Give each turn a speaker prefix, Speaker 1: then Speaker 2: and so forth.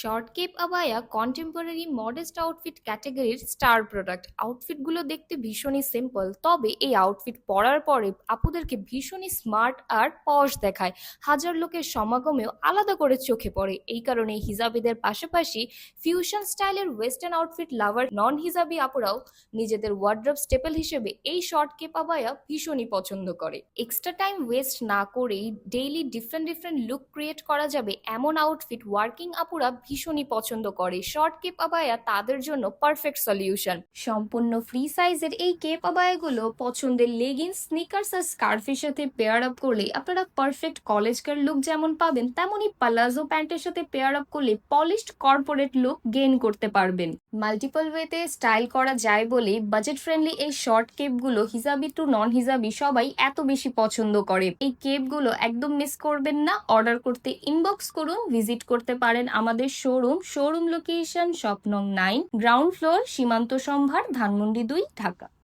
Speaker 1: Short cape আবায়া contemporary modest outfit ক্যাটাগরির star product আউটফিটগুলো দেখতে ভীষণই সিম্পল তবে এই আউটফিট পরার পরে আপুদেরকে ভীষণই স্মার্ট আর পশ দেখায়। হাজার লোকের সমাগমেও আলাদা করে চোখে পড়ে। এই কারণে হিজাবিদের পাশাপাশি ফিউশন স্টাইলের ওয়েস্টার্ন আউটফিট লাভার নন হিজাবি আপুরাও নিজেদের ওয়ার্ড্রপ স্টেপল হিসেবে এই শর্ট কেপ আবায়া ভীষণই পছন্দ করে। এক্সট্রা টাইম ওয়েস্ট না করেই daily different different look create করা যাবে। এমন আউটফিট ওয়ার্কিং আপুরা ভীষণই পছন্দ করে। শর্ট কেপ আবায়া তাদের জন্য পারফেক্ট সলিউশন সম্পূর্ণ ফ্রি সাইজের এই কেপ আবায়াগুলো পছন্দের লেগিংস স্নিকার্স আর স্কার্ফের সাথে পেয়ার আপ করলে আপনারা পারফেক্ট কলেজকার লুক যেমন পাবেন, তেমনই পালাজো প্যান্টের সাথে পেয়ার আপ করলে পলিশড কর্পোরেট লুক গেইন করতে পারবেন। মাল্টিপল ওয়েতে স্টাইল করা যায় বলে বাজেট ফ্রেন্ডলি এই শর্ট কেপগুলো হিজাবি টু নন হিজাবি সবাই এত বেশি পছন্দ করে। এই কেপগুলো একদম মিস করবেন না। অর্ডার করতে ইনবক্স করুন ভিজিট করতে পারেন আমাদের showroom showroom location Swapnong nine ground floor Simanta Sambhar Dhanmondi দুই ঢাকা।